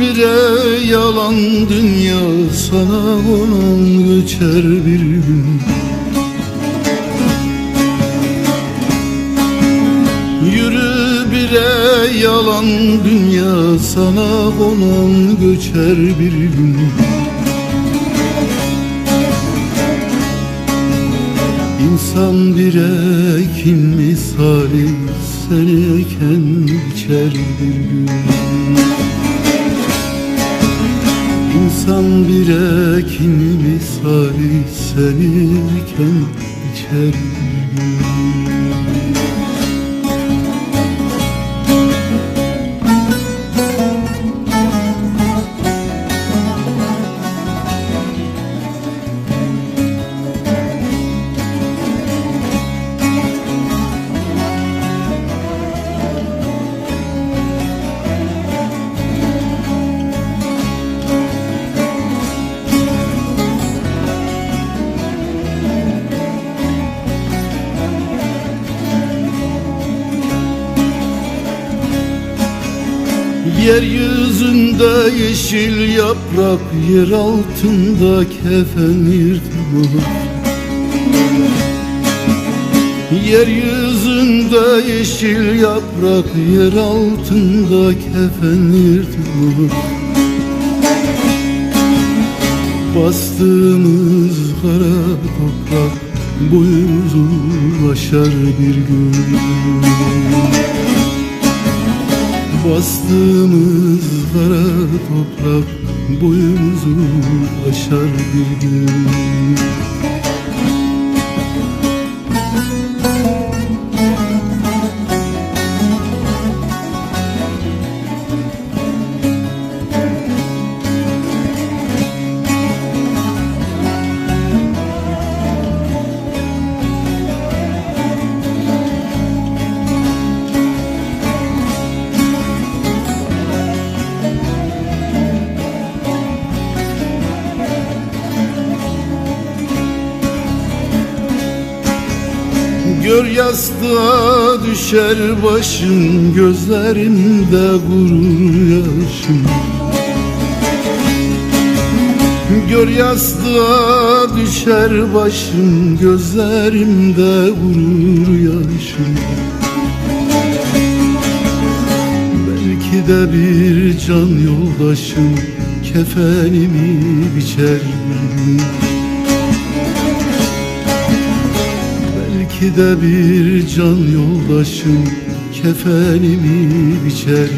Bire yalan dünya sana olan göçer bir gün. Yürü bire yalan dünya sana olan göçer bir gün. İnsan bire kim misali seni eken biçer bir gün İnsan bire kim misali seni eken Yeryüzünde yeşil yaprak Yer altında kefen yırtılır Yeryüzünde yeşil yaprak Yer altında kefen yırtılır Bastığımız kara toprak Boyumuzu aşar bir gün Bastığımız kara toprak boyumuzu aşar bir gün Gör yastığa düşer başın Gözlerimde gurur yaşım Gör yastığa düşer başım Gözlerimde gurur yaşım Belki de bir can yoldaşım Kefenimi biçer. bir gün Belki de bir can yoldaşım Kefenimi biçer